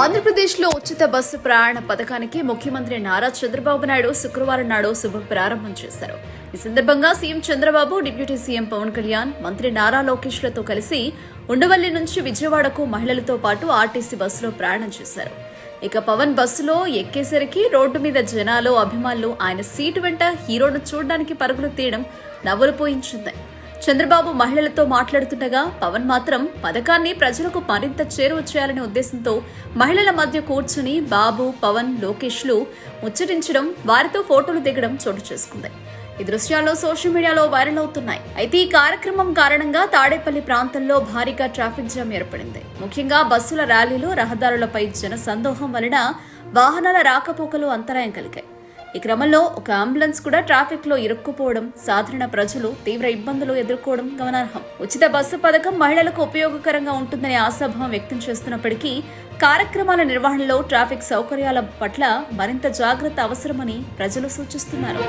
ఆంధ్రప్రదేశ్లో ఉచిత బస్సు ప్రయాణ పథకానికి ముఖ్యమంత్రి నారా చంద్రబాబు నాయుడు శుక్రవారం నాడు శుభ ప్రారంభం చేశారు. ఈ సందర్భంగా CM Chandrababu deputy CM Pawan Kalyan మంత్రి నారా లోకేష్లతో కలిసి ఉండవల్లి నుంచి విజయవాడకు మహిళలతో పాటు ఆర్టీసీ బస్సులో ప్రయాణం చేశారు. ఇక పవన్ బస్సులో ఎక్కేసరికి రోడ్డు మీద జనాలు అభిమానులు ఆయన సీటు వెంట హీరోను చూడడానికి పరుగులు తీయడం నవ్వులు పోయించింది. చంద్రబాబు మహిళలతో మాట్లాడుతుండగా పవన్ మాత్రం పథకాన్ని ప్రజలకు మరింత చేరువ చేయాలనే ఉద్దేశంతో మహిళల మధ్య కూర్చుని బాబు పవన్ లోకేష్లు ముచ్చటించడం వారితో ఫోటోలు దిగడం చోటు చేసుకుంది. ఈ దృశ్యాల్లో సోషల్ మీడియాలో వైరల్ అవుతున్నాయి. అయితే ఈ కార్యక్రమం కారణంగా తాడేపల్లి ప్రాంతంలో భారీగా ట్రాఫిక్ జామ్ ఏర్పడింది. ముఖ్యంగా బస్సుల ర్యాలీలు రహదారులపై జన సందోహం వలన వాహనాల రాకపోకలు అంతరాయం కలిగాయి. ఈ క్రమంలో ఒక అంబులెన్స్ కూడా ట్రాఫిక్లో ఇరుక్కుపోవడం సాధారణ ప్రజలు తీవ్ర ఇబ్బందులు ఎదుర్కోవడం గమనార్హం. ఉచిత బస్సు పథకం మహిళలకు ఉపయోగకరంగా ఉంటుందనే ఆశాభావం వ్యక్తం చేస్తున్నప్పటికీ కార్యక్రమాల నిర్వహణలో ట్రాఫిక్ సౌకర్యాల పట్ల మరింత జాగ్రత్త అవసరమని ప్రజలు సూచిస్తున్నారు.